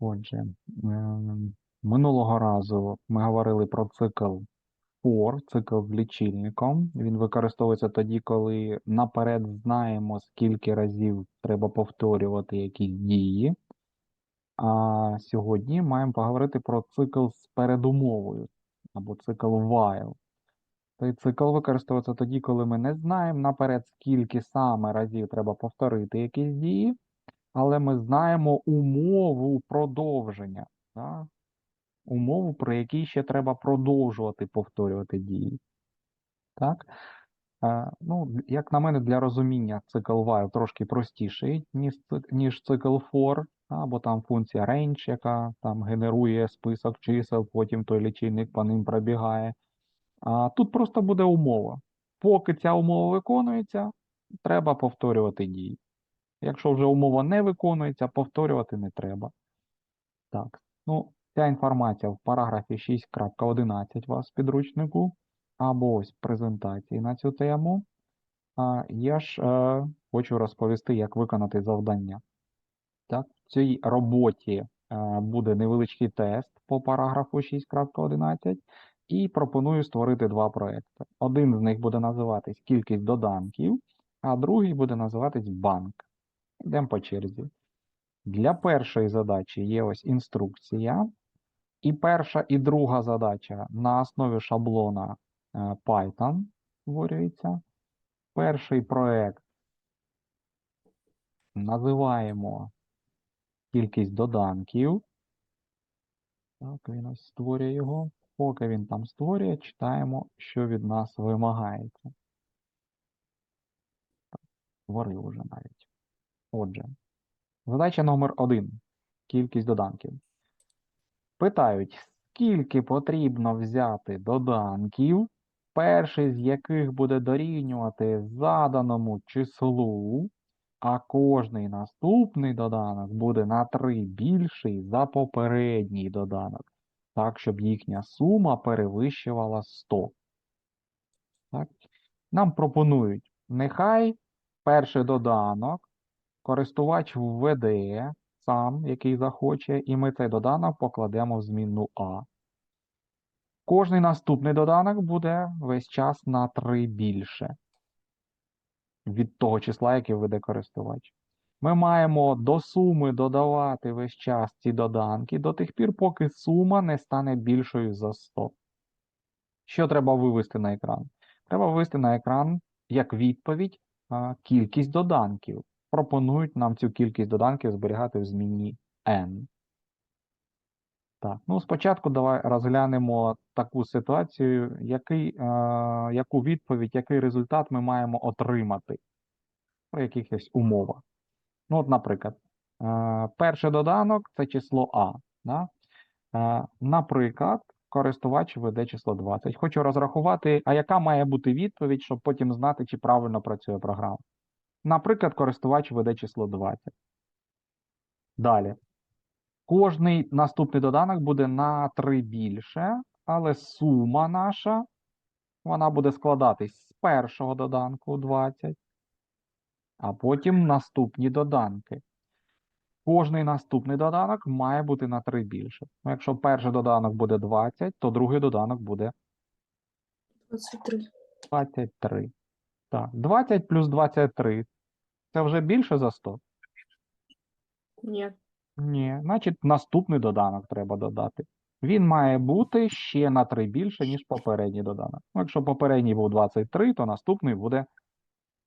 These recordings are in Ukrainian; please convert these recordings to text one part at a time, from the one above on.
Отже, ем, минулого разу ми говорили про цикл for, цикл з лічильником. Він використовується тоді, коли наперед знаємо, скільки разів треба повторювати якісь дії. А сьогодні маємо поговорити про цикл з передумовою або цикл while. Цей цикл використовується тоді, коли ми не знаємо наперед, скільки саме разів треба повторити якісь дії, але ми знаємо умову продовження. Так? Умову, при якій ще треба продовжувати повторювати дії. Так? Е, ну, як на мене, для розуміння цикл while трошки простіший, ніж, ніж цикл for, або там функція range, яка там генерує список чисел, потім той лічильник по ним пробігає. А тут просто буде умова. Поки ця умова виконується, треба повторювати дії. Якщо вже умова не виконується, повторювати не треба. Так, ну, ця інформація в параграфі 6.11 у вас підручнику, або ось презентації на цю тему. А я ж е, хочу розповісти, як виконати завдання. Так, в цій роботі е, буде невеличкий тест по параграфу 6.11 і пропоную створити два проекти. Один з них буде називатись кількість доданків, а другий буде називатись банк. Йдемо по черзі. Для першої задачі є ось інструкція. І перша, і друга задача на основі шаблона е, Python створюється. Перший проект називаємо кількість доданків. Так, він ось створює його. Поки він там створює, читаємо, що від нас вимагається. Створив уже навіть. Отже, задача номер один. Кількість доданків. Питають, скільки потрібно взяти доданків, перший з яких буде дорівнювати заданому числу, а кожний наступний доданок буде на 3 більший за попередній доданок, так, щоб їхня сума перевищувала 100. Так? Нам пропонують, нехай перший доданок користувач введе сам, який захоче, і ми цей доданок покладемо в змінну А. Кожний наступний доданок буде весь час на 3 більше від того числа, яке введе користувач. Ми маємо до суми додавати весь час ці доданки до тих пір, поки сума не стане більшою за 100. Що треба вивести на екран? Треба вивести на екран як відповідь кількість доданків. Пропонують нам цю кількість доданків зберігати в зміні n. Так, ну спочатку давай розглянемо таку ситуацію, який, е, яку відповідь, який результат ми маємо отримати при якихось умовах. Ну, от, наприклад, е, перший доданок це число А. Да? Е, наприклад, користувач веде число 20. Хочу розрахувати, а яка має бути відповідь, щоб потім знати, чи правильно працює програма. Наприклад, користувач веде число 20. Далі. Кожний наступний доданок буде на 3 більше, але сума наша, вона буде складатись з першого доданку 20, а потім наступні доданки. Кожний наступний доданок має бути на 3 більше. Ну, якщо перший доданок буде 20, то другий доданок буде 23. 23. Так, 20 плюс 23 це вже більше за 100? Нет. Ні, значить наступний доданок треба додати. Він має бути ще на 3 більше, ніж попередній доданок. Ну, якщо попередній був 23, то наступний буде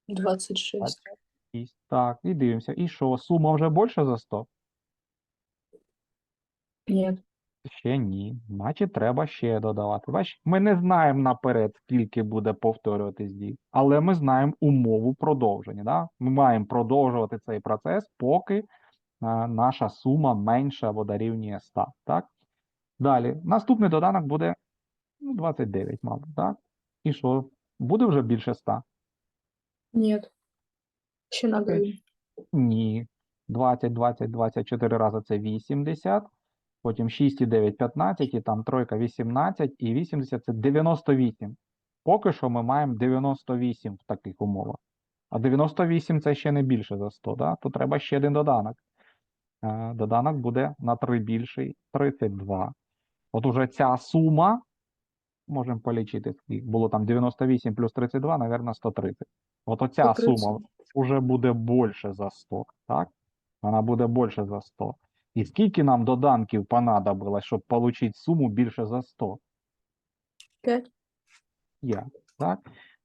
26. 6. Так, і дивимося. І що, сума вже більше за 100? Нет. Ще ні. Значить, треба ще додавати. Бач, ми не знаємо наперед, скільки буде повторюватись дій, але ми знаємо умову продовження. Да? Ми маємо продовжувати цей процес, поки е, наша сума менша або дорівнює 100. Так? Далі, наступний доданок буде ну, 29, мабуть, так? І що? Буде вже більше 100? Нет. Еще надо. Ні. 20, 20, 24 рази це 80. Потім 6 і 9 – 15, і там тройка 18, і 80 – це 98. Поки що ми маємо 98 в таких умовах. А 98 – це ще не більше за 100, да? то треба ще один доданок. е, доданок буде на 3 більший 32. От уже ця сума, можемо полічити, скільки було там 98 плюс 32, навірно, 130. От оця 130. сума вже буде більше за 100, так? Вона буде більше за 100. І скільки нам доданків понадобилось, щоб отримати суму більше за 100? 5. Є, так?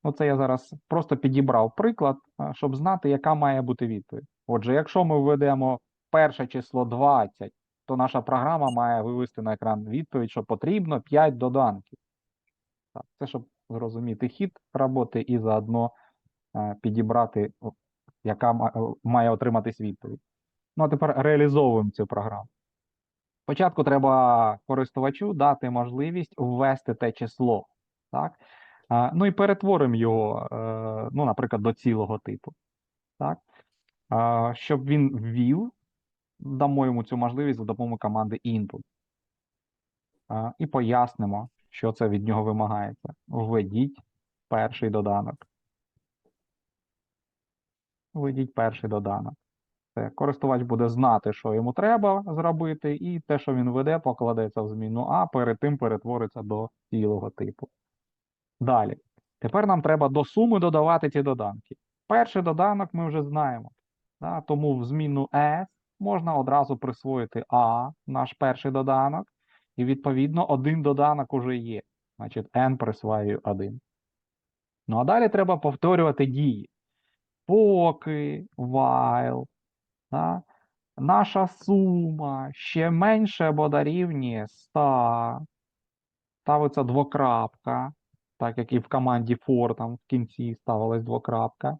Ну, це я зараз просто підібрав приклад, щоб знати, яка має бути відповідь. Отже, якщо ми введемо перше число 20, то наша програма має вивести на екран відповідь, що потрібно 5 доданків. Так, це щоб зрозуміти хід роботи і заодно е, підібрати, яка має отриматись відповідь. Ну, а тепер реалізовуємо цю програму. Спочатку треба користувачу дати можливість ввести те число. Так? Ну і перетворимо його, е, ну, наприклад, до цілого типу. Так? Щоб він ввів, дамо йому цю можливість за допомогою команди input. І пояснимо, що це від нього вимагається. Введіть перший доданок. Введіть перший доданок. Користувач буде знати, що йому треба зробити, і те, що він веде, покладеться в зміну А, перед тим перетвориться до цілого типу. Далі. Тепер нам треба до суми додавати ці доданки. Перший доданок ми вже знаємо. Да? Тому в зміну S можна одразу присвоїти А, наш перший доданок, і відповідно один доданок уже є. Значить, N присвоюю 1. Ну а далі треба повторювати дії. Поки, while, да? наша сума ще менше або дорівнює 100. Ставиться двокрапка, так як і в команді for там в кінці ставилась двокрапка.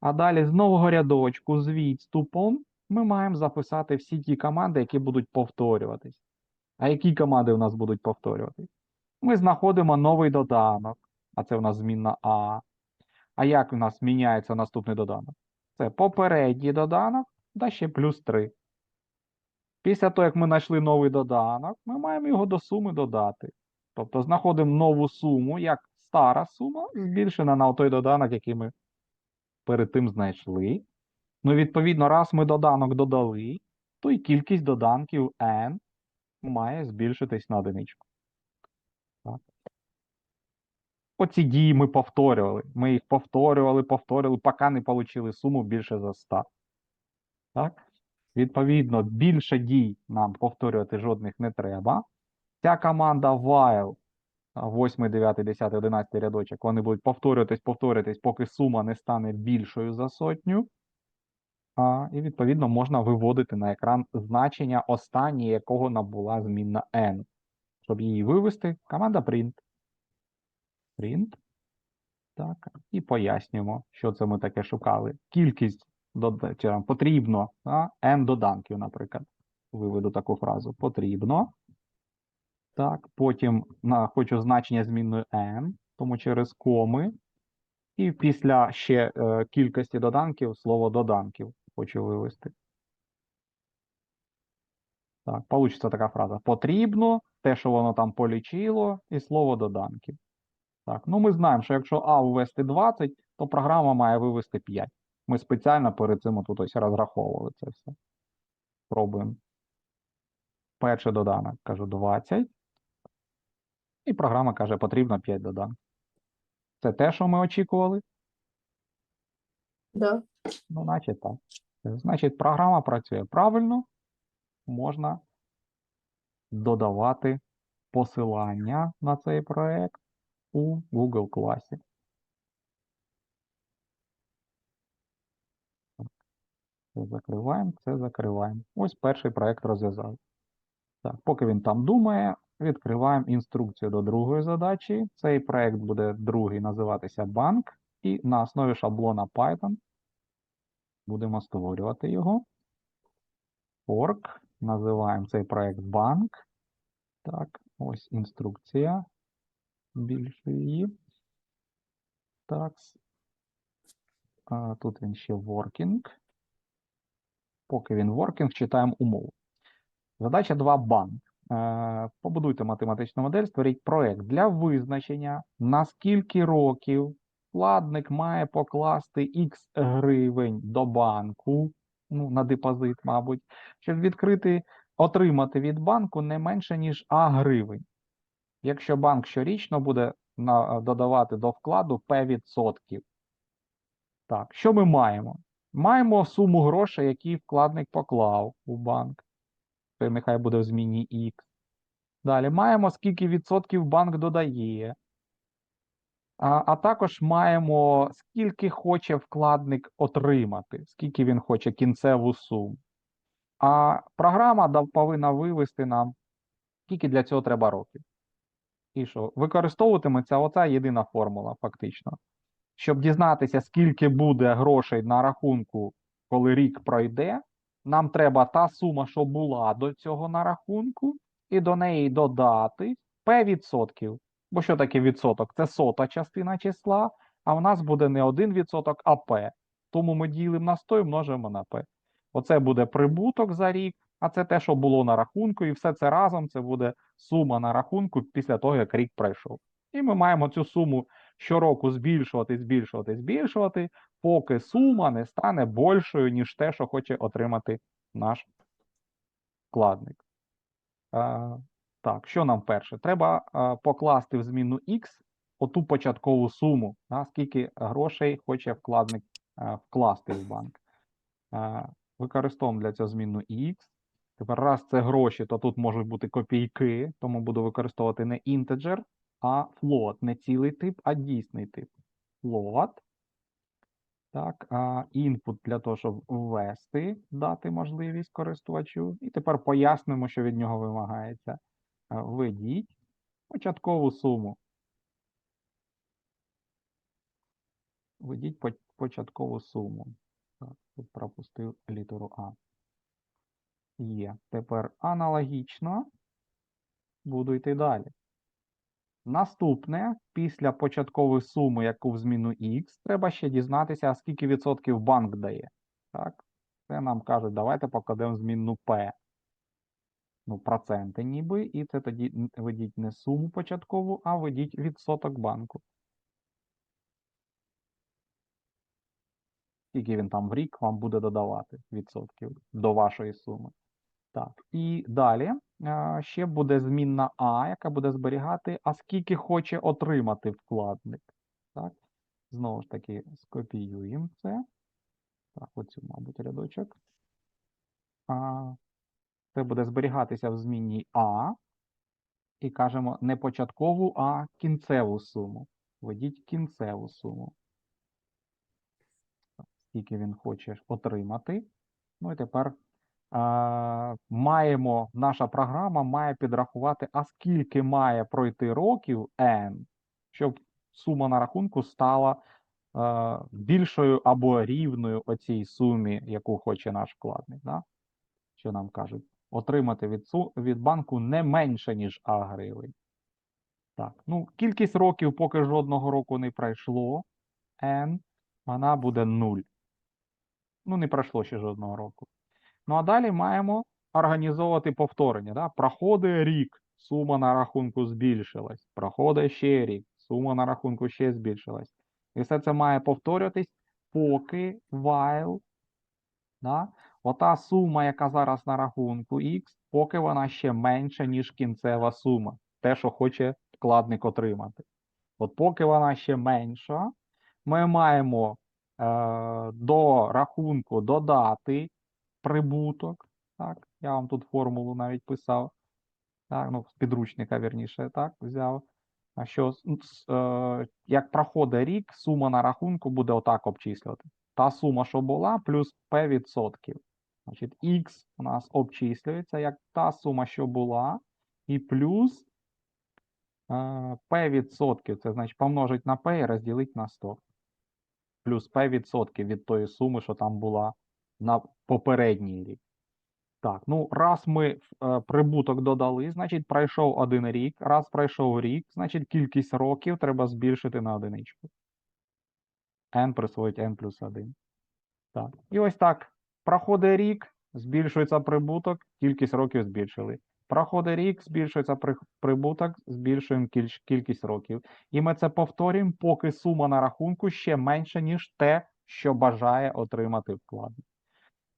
А далі з нового рядочку з відступом ми маємо записати всі ті команди, які будуть повторюватись. А які команди у нас будуть повторюватись? Ми знаходимо новий доданок, а це у нас змінна А. А як у нас міняється наступний доданок? Це попередній доданок, да ще плюс 3. Після того, як ми знайшли новий доданок, ми маємо його до суми додати. Тобто знаходимо нову суму, як стара сума, збільшена на той доданок, який ми перед тим знайшли. Ну, відповідно, раз ми доданок додали, то і кількість доданків n має збільшитись на одиничку. Так. Оці дії ми повторювали. Ми їх повторювали, повторювали, поки не отримали суму більше за 100. Так? Відповідно, більше дій нам повторювати жодних не треба. Ця команда while, 8, 9, 10, 11 рядочок, вони будуть повторюватись, повторюватись, поки сума не стане більшою за сотню. А, і відповідно можна виводити на екран значення останнє, якого набула змінна n. Щоб її вивести, команда print. Print. Так, і пояснюємо, що це ми таке шукали. Кількість чи потрібно, а, n доданків, наприклад. Виведу таку фразу. Потрібно. Так, потім на, хочу значення змінної n, тому через коми. І після ще е, кількості доданків слово доданків хочу вивести. Так, получиться така фраза. Потрібно, те, що воно там полічило, і слово доданків. Так, ну ми знаємо, що якщо А ввести 20, то програма має вивести 5. Ми спеціально перед цим тут ось розраховували це все. Пробуємо. Перший доданок, кажу 20. І програма каже, потрібно 5 доданків. Це те, що ми очікували? Да. Ну, значить так. Значить, програма працює правильно. Можна додавати посилання на цей проект у Google класі. Це закриваємо, це закриваємо. Ось перший проект розв'язав. Так, поки він там думає, відкриваємо інструкцію до другої задачі. Цей проект буде другий називатися банк, і на основі шаблона Python будемо створювати його. Org. Називаємо цей проект банк. Так, ось інструкція. Більше її. Так. Тут він ще working. Поки він working, читаємо умову. Задача 2 банк. Е, Побудуйте математичну модель, створіть проект для визначення, на скільки років вкладник має покласти X гривень до банку ну, на депозит, мабуть, щоб відкрити, отримати від банку не менше, ніж А гривень. Якщо банк щорічно буде додавати до вкладу П відсотків. Так, що ми маємо? Маємо суму грошей, які вкладник поклав у банк. Це нехай буде в зміні X. Далі маємо, скільки відсотків банк додає. А, а також маємо, скільки хоче вкладник отримати, скільки він хоче кінцеву суму. А програма повинна вивести нам, скільки для цього треба років. І що? Використовуватиметься оця єдина формула, фактично. Щоб дізнатися, скільки буде грошей на рахунку, коли рік пройде, нам треба та сума, що була до цього на рахунку, і до неї додати P відсотків. Бо що таке відсоток? Це сота частина числа, а в нас буде не 1 відсоток, а P. Тому ми ділимо на 100 і множимо на P. Оце буде прибуток за рік, а це те, що було на рахунку, і все це разом це буде сума на рахунку після того, як рік пройшов. І ми маємо цю суму щороку збільшувати, збільшувати, збільшувати, поки сума не стане більшою, ніж те, що хоче отримати наш вкладник. Е, так, що нам перше? Треба е, покласти в зміну X оту початкову суму, да, скільки грошей хоче вкладник е, вкласти в банк. Е, використовуємо для цього зміну X. Тепер, раз це гроші, то тут можуть бути копійки, тому буду використовувати не integer, а float. Не цілий тип, а дійсний тип. Float. Так, а input для того, щоб ввести, дати можливість користувачу. І тепер пояснимо, що від нього вимагається. Е, Введіть початкову суму. Введіть початкову суму. Так, тут пропустив літеру А. Є. Тепер аналогічно буду йти далі. Наступне, після початкової суми, яку в зміну X, треба ще дізнатися, скільки відсотків банк дає. Так? Це нам кажуть, давайте покладемо змінну P. Ну, проценти ніби, і це тоді введіть не суму початкову, а введіть відсоток банку. Скільки він там в рік вам буде додавати відсотків до вашої суми. Так, і далі ще буде змінна А, яка буде зберігати, а скільки хоче отримати вкладник. Так, знову ж таки, скопіюємо це. Так, оцю, мабуть, рядочок. А, це буде зберігатися в змінній А. І кажемо не початкову, а кінцеву суму. Введіть кінцеву суму. Скільки він хоче отримати. Ну і тепер маємо, наша програма має підрахувати, а скільки має пройти років n, щоб сума на рахунку стала а, більшою або рівною оцій сумі, яку хоче наш вкладник. Да? Що нам кажуть? Отримати від, від банку не менше, ніж А гривень. Так, ну, кількість років, поки жодного року не пройшло, n, вона буде 0. Ну, не пройшло ще жодного року. Ну а далі маємо організовувати повторення. Да? Проходить рік, сума на рахунку збільшилась. Проходить ще рік, сума на рахунку ще збільшилась. І все це має повторюватись, поки while. Да? Ота сума, яка зараз на рахунку X, поки вона ще менша, ніж кінцева сума. Те, що хоче вкладник отримати. От поки вона ще менша, ми маємо е, до рахунку додати прибуток. Так, я вам тут формулу навіть писав. Так, ну, з підручника, вірніше, так, взяв. А що с- н- с- е, як проходить рік, сума на рахунку буде отак обчислювати. Та сума, що була, плюс P відсотків. Значить, X у нас обчислюється як та сума, що була, і плюс е, P відсотків. Це значить помножить на P і розділити на 100 плюс P відсотків від тої суми, що там була на попередній рік. Так, ну раз ми е, прибуток додали, значить пройшов один рік. Раз пройшов рік, значить кількість років треба збільшити на одиничку. n присвоїть n плюс 1. Так. І ось так. Проходить рік, збільшується прибуток, кількість років збільшили. Проходить рік, збільшується при- прибуток, збільшуємо кіль- кількість років. І ми це повторюємо, поки сума на рахунку ще менша, ніж те, що бажає отримати вкладник.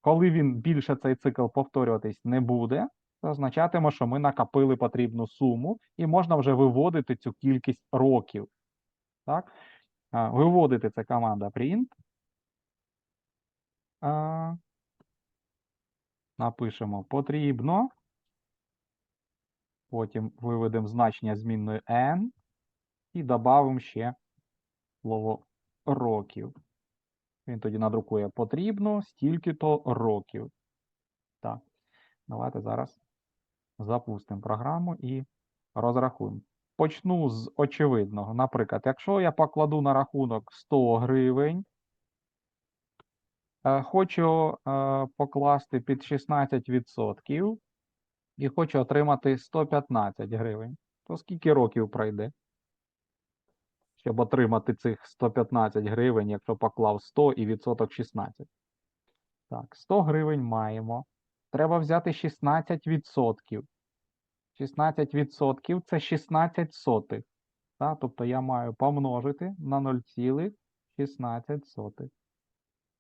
Коли він більше цей цикл повторюватись не буде, це означатиме, що ми накопили потрібну суму, і можна вже виводити цю кількість років. Так? Виводити це команда print. Напишемо потрібно. Потім виведемо значення змінної n і додамо ще слово років. Він тоді надрукує потрібно стільки-то років. Так, давайте зараз запустимо програму і розрахуємо. Почну з очевидного. Наприклад, якщо я покладу на рахунок 100 гривень, е, хочу е, покласти під 16% і хочу отримати 115 гривень, то скільки років пройде? Щоб отримати цих 115 гривень, якщо поклав 100 і відсоток 16. Так, 100 гривень маємо. Треба взяти 16%. 16% це 16 сотих. Так? Тобто я маю помножити на 0,16. сотих.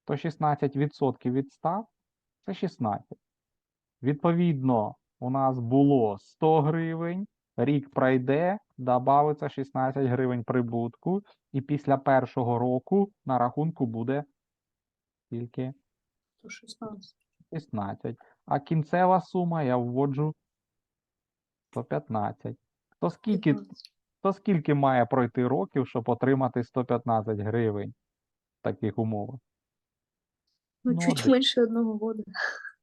То 16% від 100 це 16. Відповідно, у нас було 100 гривень, рік пройде, додається 16 гривень прибутку, і після першого року на рахунку буде тільки 116. 16. А кінцева сума я вводжу 115. То скільки, 15. то скільки має пройти років, щоб отримати 115 гривень в таких умовах? Ну, Ну, чуть менше одного года.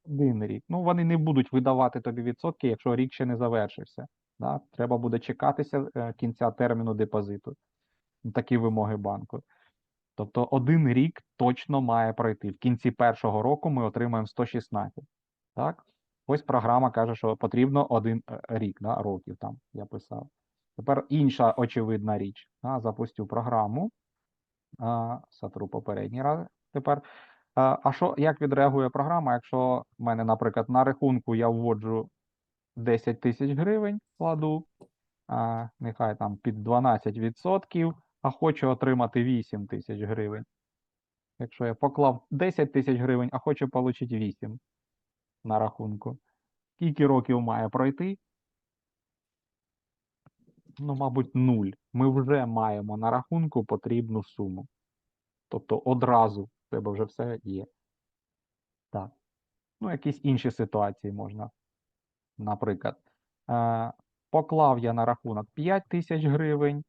Один рік. Ну, вони не будуть видавати тобі відсотки, якщо рік ще не завершився. Да? Треба буде чекатися е, кінця терміну депозиту. Такі вимоги банку. Тобто один рік точно має пройти. В кінці першого року ми отримаємо 116. Так? Ось програма каже, що потрібно один е, рік, да, років там я писав. Тепер інша очевидна річ. Да? Запустю програму. А, Сотру попередній раз. Тепер. А що, як відреагує програма, якщо в мене, наприклад, на рахунку я вводжу 10 тисяч гривень, кладу, а, нехай там під 12%, а хочу отримати 8 тисяч гривень. Якщо я поклав 10 тисяч гривень, а хочу отримати 8 на рахунку. Скільки років має пройти? Ну, мабуть, 0. Ми вже маємо на рахунку потрібну суму. Тобто одразу в тебе вже все є. Так. Ну, якісь інші ситуації можна. Наприклад, е, поклав я на рахунок 5 тисяч гривень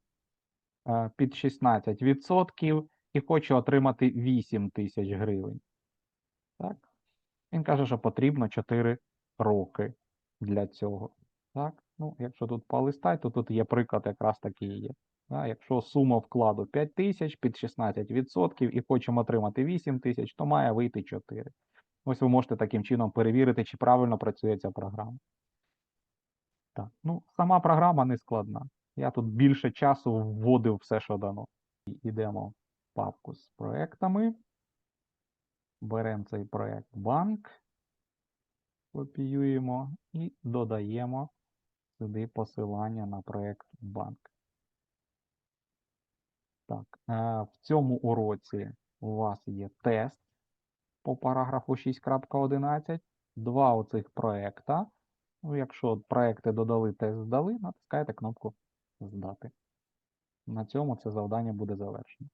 е, під 16% і хочу отримати 8 тисяч гривень. Так? Він каже, що потрібно 4 роки для цього. Так? Ну, якщо тут полистай, то тут є приклад, якраз такий є. Да? Якщо сума вкладу 5 тисяч під 16% і хочемо отримати 8 тисяч, то має вийти 4. Ось ви можете таким чином перевірити, чи правильно працює ця програма. Так, ну, сама програма не складна. Я тут більше часу вводив все, що дано. І Йдемо в папку з проектами. Беремо цей проект банк, копіюємо і додаємо сюди посилання на проект банк. Так, е, в цьому уроці у вас є тест по параграфу 6.11, два оцих проекта. Ну, якщо проекти додали, тест здали, натискаєте кнопку Здати. На цьому це завдання буде завершено.